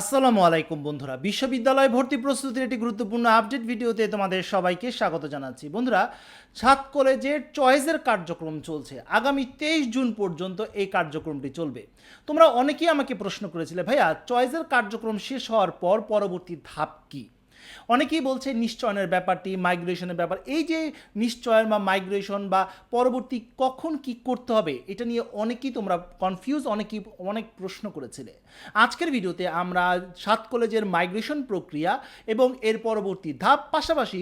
আসসালামু আলাইকুম বন্ধুরা। বিশ্ববিদ্যালয় ভর্তি প্রস্তুতির একটি গুরুত্বপূর্ণ আপডেট ভিডিওতে তোমাদের সবাইকে স্বাগত জানাচ্ছি। বন্ধুরা সাত কলেজের চয়েসের কার্যক্রম চলছে। আগামী তেইশ জুন পর্যন্ত এই কার্যক্রমটি চলবে। তোমরা অনেকেই আমাকে প্রশ্ন করেছিলে, ভাইয়া, চয়েসের কার্যক্রম শেষ হওয়ার পর পরবর্তী ধাপ কী? অনেকেই বলছে নিশ্চয়নের ব্যাপারটি মাইগ্রেশনের ব্যাপার। এই যে নিশ্চয়ন বা মাইগ্রেশন বা পরবর্তী কখন কি করতে হবে, এটা নিয়ে অনেকেই তোমরা কনফিউজ অনেকেই অনেক প্রশ্ন করেছিলে। আজকের ভিডিওতে আমরা সাত কলেজের মাইগ্রেশন প্রক্রিয়া এবং এর পরবর্তী ধাপ পাশাপাশি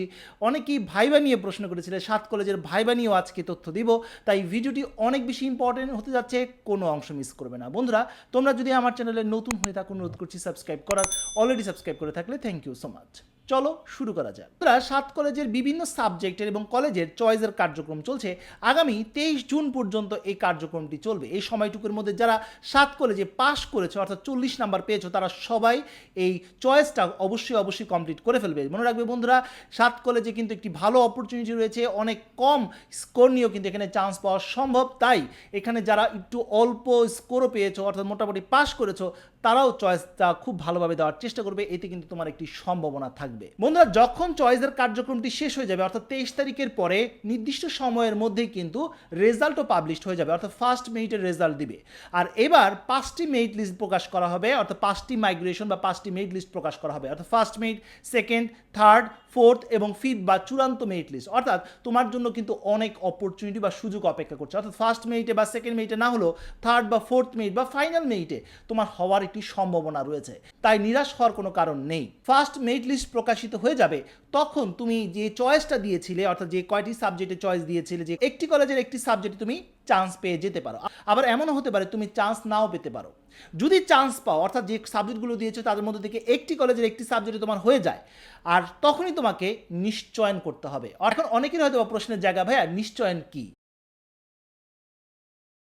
অনেকেই ভাইবা নিয়ে প্রশ্ন করেছিলে, সাত কলেজের ভাইবা নিয়েও আজকে তথ্য দিব। তাই ভিডিওটি অনেক বেশি ইম্পর্টেন্ট হতে যাচ্ছে, কোনো অংশ মিস করবে না। বন্ধুরা, তোমরা যদি আমার চ্যানেলে নতুন হয়ে থাকো, অনুরোধ করছি সাবস্ক্রাইব করার। অলরেডি সাবস্ক্রাইব করে থাকলে থ্যাংক ইউ সো মাচ চলো শুরু করা যাক। বন্ধুরা, সাত কলেজের বিভিন্ন সাবজেক্টের এবং কলেজের চয়েসের কার্যক্রম চলছে। আগামী তেইশ জুন পর্যন্ত এই কার্যক্রমটি চলবে। এই সময়টুকুর মধ্যে যারা সাত কলেজে পাশ করেছে অর্থাৎ চল্লিশ নাম্বার পেয়েছ তারা সবাই এই চয়েসটা অবশ্যই অবশ্যই কমপ্লিট করে ফেলবে। মনে রাখবে বন্ধুরা সাত কলেজে কিন্তু একটি ভালো অপরচুনিটি রয়েছে। অনেক কম স্কোর নিয়েও কিন্তু এখানে চান্স পাওয়া সম্ভব। তাই এখানে যারা একটু অল্প স্কোরও পেয়েছ অর্থাৎ মোটামুটি পাস করেছ তারাও চয়েসটা খুব ভালোভাবে দেওয়ার চেষ্টা করবে। এতে কিন্তু তোমার একটি সম্ভাবনা থাকবে। বন্ধুরা, যখন চয়েসের কার্যক্রমটি শেষ হয়ে যাবে, অর্থাৎ তেইশ তারিখের পরে নির্দিষ্ট সময়ের মধ্যেই কিন্তু রেজাল্টও পাবলিশড হয়ে যাবে, অর্থাৎ ফার্স্ট মেরিটের রেজাল্ট দিবে। আর এবার পাঁচটি মেরিট লিস্ট প্রকাশ করা হবে, অর্থাৎ পাঁচটি মাইগ্রেশন বা পাঁচটি মেরিট লিস্ট প্রকাশ করা হবে, অর্থাৎ first merit second third fourth এবং ফিফথ বা চূড়ান্ত মেরিট লিস্ট অর্থাৎ তোমার জন্য কিন্তু অনেক অপরচুনিটি বা সুযোগ অপেক্ষা করছে। অর্থাৎ ফার্স্ট মেরিটে বা সেকেন্ড মেরিটে না হলেও থার্ড বা ফোর্থ মেরিট বা ফাইনাল মেরিটে তোমার হওয়ার একটি সম্ভাবনা রয়েছে। তাই নিরাশ হওয়ার কোনো কারণ নেই। ফার্স্ট মেরিট লিস্ট প্রকাশিত হয়ে যাবে তখন তুমি যে চয়েসটা দিয়েছিলে, অর্থাৎ যে কয়টি সাবজেক্টে চয়েস দিয়েছিলে, যে একটি কলেজের একটি সাবজেক্টে তুমি চান্স পেয়ে যেতে পারো। আবার এমনও হতে পারে, তুমি চান্স নাও পেতে পারো। যদি চান্স পাও, অর্থাৎ যে সাবজেক্টগুলো দিয়েছ, তাদের মধ্যে থেকে একটি কলেজের একটি সাবজেক্টে তোমার হয়ে যায়, আর তখনই তোমাকে নিশ্চয়ন করতে হবে। এখন অনেকের হয়তো প্রশ্নের জায়গা, ভাইয়া, নিশ্চয়ন কি?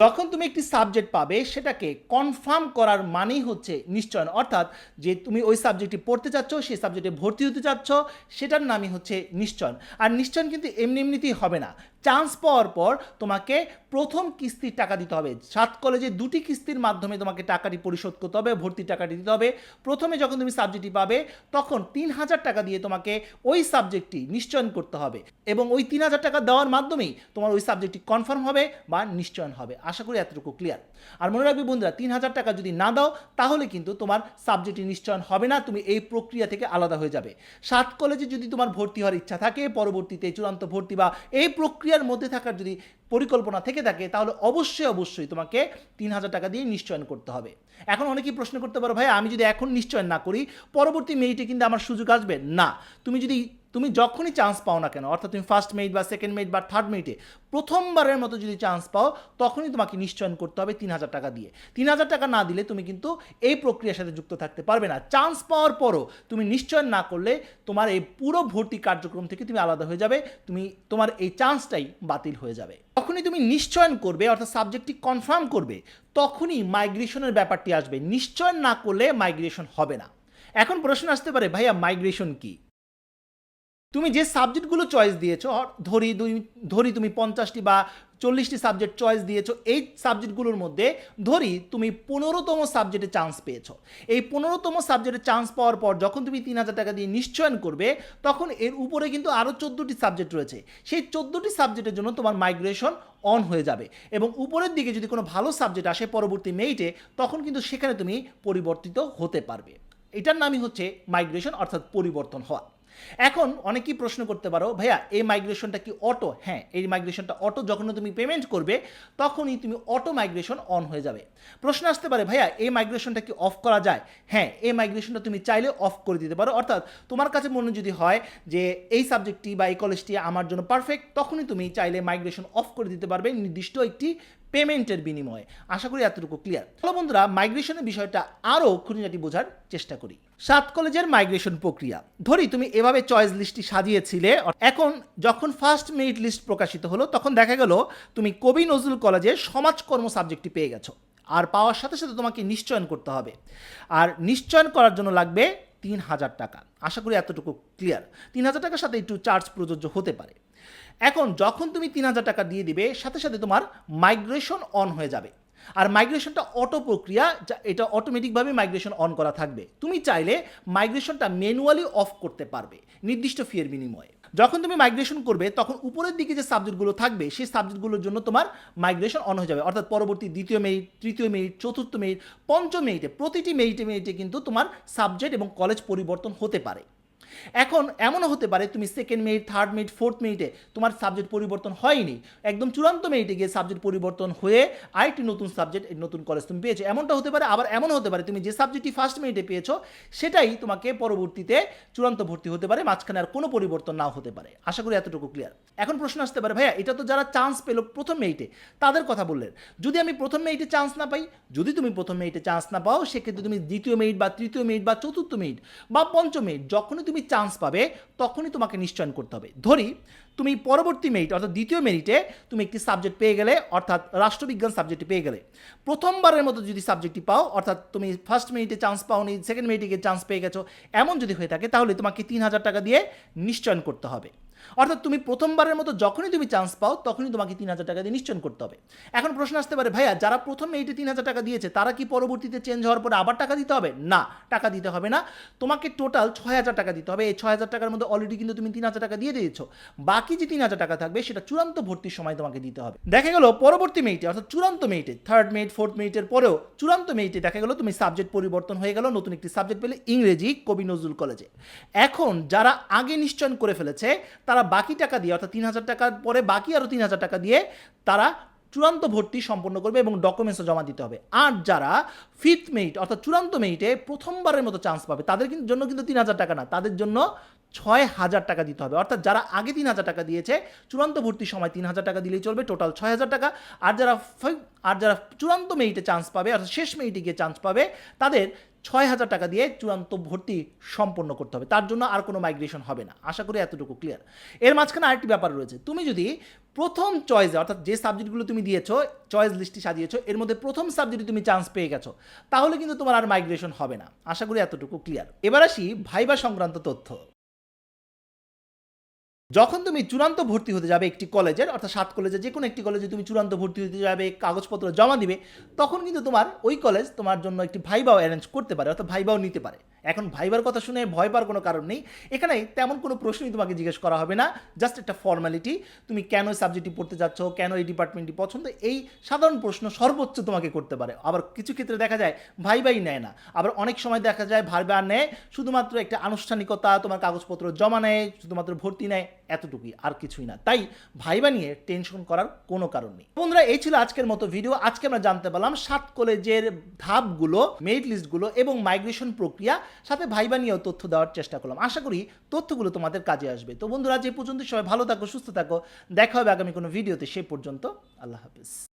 যখন তুমি একটি সাবজেক্ট পাবে, সেটাকে কনফার্ম করার মানেই হচ্ছে নিশ্চয়ন। অর্থাৎ যে তুমি ওই সাবজেক্টটি পড়তে চাচ্ছ, সেই সাবজেক্টে ভর্তি হতে চাচ্ছ, সেটার নামই হচ্ছে নিশ্চয়ন। আর নিশ্চয়ন কিন্তু এমনি এমনিতেই হবে না। চান্স পাওয়ার পর তোমাকে প্রথম কিস্তির টাকা দিতে হবে। সাত কলেজে দুটি কিস্তির মাধ্যমে তোমাকে টাকাটি পরিশোধ করতে হবে ভর্তির টাকাটি দিতে হবে। প্রথমে যখন তুমি সাবজেক্টটি পাবে, তখন তিন হাজার টাকা দিয়ে তোমাকে ওই সাবজেক্টটি নিশ্চয়ন করতে হবে। এবং ওই তিন হাজার টাকা দেওয়ার মাধ্যমেই তোমার ওই সাবজেক্টটি কনফার্ম হবে বা নিশ্চয়ন হবে। আশা করি এতটুকু ক্লিয়ার আর মনে রাখবে বন্ধুরা, তিন হাজার টাকা যদি না দাও, তাহলে কিন্তু তোমার সাবজেক্টটি নিশ্চয়ন হবে না, তুমি এই প্রক্রিয়া থেকে আলাদা হয়ে যাবে। সাত কলেজে যদি তোমার ভর্তি হওয়ার ইচ্ছা থাকে, পরবর্তীতে চূড়ান্ত ভর্তি বা এই প্রক্রিয়ার মধ্যে থাকার যদি পরিকল্পনা থেকে থাকে, তাহলে অবশ্যই অবশ্যই তোমাকে তিন হাজার টাকা দিয়ে নিশ্চয়ন করতে হবে। এখন অনেকেই প্রশ্ন করতে পারো ভাই আমি যদি এখন নিশ্চয়ন না করি, পরবর্তী মেরিটে কিন্তু আমার সুযোগ আসবে? না। তুমি যদি তুমি যখনই চান্স পাও না কেন, অর্থাৎ তুমি ফার্স্ট মেরিট বা সেকেন্ড মেরিট বা থার্ড মেরিটে প্রথমবারের মতো যদি চান্স পাও, তখনই তোমাকে নিশ্চয়ন করতে হবে তিন হাজার টাকা দিয়ে। তিন হাজার টাকা না দিলে তুমি কিন্তু এই প্রক্রিয়ার সাথে যুক্ত থাকতে পারবে না। চান্স পাওয়ার পরও তুমি নিশ্চয়ন না করলে তোমার এই পুরো ভর্তি কার্যক্রম থেকে তুমি আলাদা হয়ে যাবে, তুমি, তোমার এই চান্সটাই বাতিল হয়ে যাবে। যখনই তুমি নিশ্চয়ন করবে, অর্থাৎ সাবজেক্টটি কনফার্ম করবে, তখনই মাইগ্রেশনের ব্যাপারটি আসবে। নিশ্চয়ন না করলে মাইগ্রেশন হবে না। এখন প্রশ্ন আসতে পারে, ভাইয়া মাইগ্রেশন কি? তুমি যে সাবজেক্টগুলো চয়েস দিয়েছ ধরি ধরি তুমি পঞ্চাশটি বা চল্লিশটি সাবজেক্ট চয়েস দিয়েছ, এই সাবজেক্টগুলোর মধ্যে ধরি তুমি পনেরোতম সাবজেক্টে চান্স পেয়েছ। এই পনেরোতম সাবজেক্টে চান্স পাওয়ার পর যখন তুমি তিন হাজার টাকা দিয়ে নিশ্চয়ন করবে, তখন এর উপরে কিন্তু আরও চোদ্দোটি সাবজেক্ট রয়েছে। সেই চোদ্দোটি সাবজেক্টের জন্য তোমার মাইগ্রেশন অন হয়ে যাবে এবং উপরের দিকে যদি কোনো ভালো সাবজেক্ট আসে পরবর্তী মেইটে তখন কিন্তু সেখানে তুমি পরিবর্তিত হতে পারবে। এটার নামই হচ্ছে মাইগ্রেশন অর্থাৎ পরিবর্তন হওয়া। এখন অনেকেই প্রশ্ন করতে পারো, ভাইয়া, এই মাইগ্রেশনটা কি অটো হ্যাঁ এই মাইগ্রেশনটা অটো যখন তুমি পেমেন্ট করবে, তখনই তুমি অটো মাইগ্রেশন অন হয়ে যাবে। প্রশ্ন আসতে পারে, ভাইয়া, এই মাইগ্রেশনটা কি অফ করা যায়? হ্যাঁ এই মাইগ্রেশনটা তুমি চাইলে অফ করে দিতে পারো। অর্থাৎ তোমার কাছে মনে যদি হয় যে এই সাবজেক্টটি বা এই কলেজটি আমার জন্য পারফেক্ট তখনই তুমি চাইলে মাইগ্রেশন অফ করে দিতে পারবে। নির্দিষ্ট একটি পেমেন্টের বিনিময়ে। আশা করি এতটুকু ক্লিয়ার চলো বন্ধুরা মাইগ্রেশনের বিষয়টা আরও খুঁটিনাটি বোঝার চেষ্টা করি। সাত কলেজের মাইগ্রেশন প্রক্রিয়া। ধরি তুমি এভাবে চয়েস লিস্টটি সাজিয়েছিলে এখন যখন ফার্স্ট মেরিট লিস্ট প্রকাশিত হলো, তখন দেখা গেল তুমি কবি নজরুল কলেজের সমাজকর্ম সাবজেক্টটি পেয়ে গেছো। আর পাওয়ার সাথে সাথে তোমাকে নিশ্চয়ন করতে হবে। আর নিশ্চয়ন করার জন্য লাগবে তিন হাজার টাকা। আশা করি এতটুকু ক্লিয়ার তিন হাজার টাকার সাথে একটু চার্জ প্রযোজ্য হতে পারে। এখন যখন তুমি তিন হাজার টাকা দিয়ে দিবে, সাথে সাথে তোমার মাইগ্রেশন অন হয়ে যাবে। আর মাইগ্রেশনটা অটো প্রক্রিয়া এটা অটোমেটিকভাবে মাইগ্রেশন অন করা থাকবে। তুমি চাইলে মাইগ্রেশনটা ম্যানুয়ালি অফ করতে পারবে, নির্দিষ্ট ফিয়ের বিনিময়ে। যখন তুমি মাইগ্রেশন করবে, তখন উপরের দিকে যে সাবজেক্টগুলো থাকবে, সেই সাবজেক্টগুলোর জন্য তোমার মাইগ্রেশন অন হয়ে যাবে। অর্থাৎ পরবর্তী দ্বিতীয় মেরিট তৃতীয় মেরিট চতুর্থ মেরিট পঞ্চম মেরিটে প্রতিটি মেরিটে মেরিটে কিন্তু তোমার সাবজেক্ট এবং কলেজ পরিবর্তন হতে পারে। এখন এমনও হতে পারে তুমি second minute third minute fourth মিনিটে তোমার সাবজেক্ট পরিবর্তন হয়নি। একদম চূড়ান্ত মিনিটে গিয়ে সাবজেক্ট পরিবর্তন হয়ে আরেকটি নতুন সাবজেক্ট নতুন কলেজ তুমি পেয়েছ। এমনটা হতে পারে, আবার এমন হতে পারে, তুমি যে সাবজেক্টটি ফার্স্ট মিনিটে পেয়েছ, সেটাই তোমাকে পরবর্তীতে চূড়ান্ত ভর্তি হতে পারে, মাঝখানে আর কোনো পরিবর্তন নাও হতে পারে। আশা করি এতটুকু ক্লিয়ার এখন প্রশ্ন আসতে পারে, ভাইয়া, এটা তো যারা চান্স পেল প্রথম মেরিটে তাদের কথা বললেন। যদি আমি প্রথম মেরিটে চান্স না পাই, যদি তুমি প্রথম মেরিটে চান্স না পাও, সেক্ষেত্রে তুমি দ্বিতীয় মেরিট বা তৃতীয় মেরিট বা চতুর্থ মেরিট বা পঞ্চম মেরিট যখনই তুমি চান্স পাবে, তখনই তোমাকে নিশ্চয়ন করতে হবে। ধরি, তুমি পরবর্তী মেরিট অর্থাৎ দ্বিতীয় মেরিটে তুমি একটি সাবজেক্ট পেয়ে গেলে, অর্থাৎ রাষ্ট্রবিজ্ঞান সাবজেক্টটি পেয়ে গেলে। প্রথমবারের মতো যদি সাবজেক্টটি পাও, অর্থাৎ তুমি ফার্স্ট মেরিটে চান্স পাওনি সেকেন্ড মেরিটে চান্স পেয়ে গেছো, এমন যদি হয়ে থাকে, তাহলে তোমাকে তিন হাজার টাকা দিয়ে নিশ্চয়ন করতে হবে। অর্থাৎ তুমি প্রথমবারের মতো যখনই তুমি চান্স পাও, তখনই তোমাকে তিন হাজার টাকা দিয়ে নিশ্চয়ন করতে হবে। এখন প্রশ্ন আসতে পারে, ভাইয়া, যারা প্রথম মেরিটে তিন হাজার টাকা দিয়েছে, তারা কি পরবর্তীতে চেঞ্জ হওয়ার পরে আবার টাকা দিতে হবে? না, টাকা দিতে হবে না। তোমাকে টোটাল ছয় হাজার টাকা দিতে হবে। এই ছয় হাজার টাকার মধ্যে অলরেডি কিন্তু তুমি তিন হাজার টাকা দিয়ে দিয়েছ। বাকি যে তিন হাজার টাকা থাকবে, সেটা চূড়ান্ত ভর্তির সময় তোমাকে দিতে হবে। দেখা গেল পরবর্তী মেরিটে অর্থাৎ চূড়ান্ত মেয়েটে থার্ড মেরিট ফোর্থ মেরিটের পরেও চূড়ান্ত মেয়েটে দেখা গেল তুমি সাবজেক্ট পরিবর্তন হয়ে গেল, নতুন একটি সাবজেক্ট পেলে ইংরেজি, কবি নজরুল কলেজে। এখন যারা আগে নিশ্চয়ন করে ফেলেছে তারা বাকি টাকা দিয়ে, অর্থাৎ তিন হাজার টাকার পরে বাকি আরও তিন হাজার টাকা দিয়ে তারা চূড়ান্ত ভর্তি সম্পন্ন করবে এবং ডকুমেন্টসও জমা দিতে হবে। আর যারা ফিফথ মেরিট অর্থাৎ চূড়ান্ত মেরিটে প্রথমবারের মতো চান্স পাবে, তাদের জন্য কিন্তু তিন হাজার টাকা না, তাদের জন্য ছয় হাজার টাকা দিতে হবে। অর্থাৎ যারা আগে তিন হাজার টাকা দিয়েছে, চূড়ান্ত ভর্তির সময় তিন হাজার টাকা দিলেই চলবে টোটাল ছয় হাজার টাকা। আর যারা আর যারা চূড়ান্ত মেরিটে চান্স পাবে, অর্থাৎ শেষ মেরিটে গিয়ে চান্স পাবে, তাদের ছয় হাজার টাকা দিয়ে চূড়ান্ত ভর্তি সম্পন্ন করতে হবে। তার জন্য আর কোনো মাইগ্রেশন হবে না। আশা করি এতটুকু ক্লিয়ার এর মাঝখানে আরেকটি ব্যাপার রয়েছে। তুমি যদি প্রথম চয়েসে অর্থাৎ যে সাবজেক্টগুলো তুমি দিয়েছ চয়েস লিস্টটি সাজিয়েছো, এর মধ্যে প্রথম সাবজেক্টে তুমি চান্স পেয়ে গেছো, তাহলে কিন্তু তোমার আর মাইগ্রেশন হবে না। আশা করি এতটুকু ক্লিয়ার এবার আসি ভাইবা সংক্রান্ত তথ্য। যখন তুমি চূড়ান্ত ভর্তি হতে যাবে একটি কলেজের, অর্থাৎ সাত কলেজে যে কোনো একটি কলেজে তুমি চূড়ান্ত ভর্তি হতে যাবে, কাগজপত্র জমা দিবে, তখন কিন্তু তোমার ওই কলেজ তোমার জন্য একটি ভাইবাও অ্যারেঞ্জ করতে পারে, অর্থাৎ ভাইবাও নিতে পারে। এখন ভাইবার কথা শুনে ভয় পাওয়ার কোনো কারণ নেই। এখানে তেমন কোনো প্রশ্নই তোমাকে জিজ্ঞেস করা হবে না। জাস্ট একটা ফর্মালিটি তুমি কেন সাবজেক্টটি পড়তে যাচ্ছ? কেন এই ডিপার্টমেন্টটি পছন্দ? এই সাধারণ প্রশ্ন সর্বোচ্চ তোমাকে করতে পারে। আবার কিছু ক্ষেত্রে দেখা যায় ভাইবাই নেয় না। আবার অনেক সময় দেখা যায় ভাইবা নেয়, শুধুমাত্র একটা আনুষ্ঠানিকতা, তোমার কাগজপত্র জমা নেয়, শুধুমাত্র ভর্তি নেয়, এতটুকুই, আর কিছুই না। তাই ভাইবা নিয়ে টেনশন করার কোনো কারণ নেই। বন্ধুরা, এই ছিল আজকের মতো ভিডিও আজকে আমরা জানতে পারলাম সাত কলেজের ধাপগুলো মেরিট লিস্টগুলো এবং মাইগ্রেশন প্রক্রিয়া সাথে ভাই বানিয়েও তথ্য দেওয়ার চেষ্টা করলাম। আশা করি তথ্যগুলো তোমাদের কাজে আসবে। তো বন্ধুরা, যে পর্যন্ত সবাই ভালো থাকো, সুস্থ থাকো, দেখা হবে আগামী কোনো ভিডিওতে। সে পর্যন্ত আল্লাহ হাফিজ।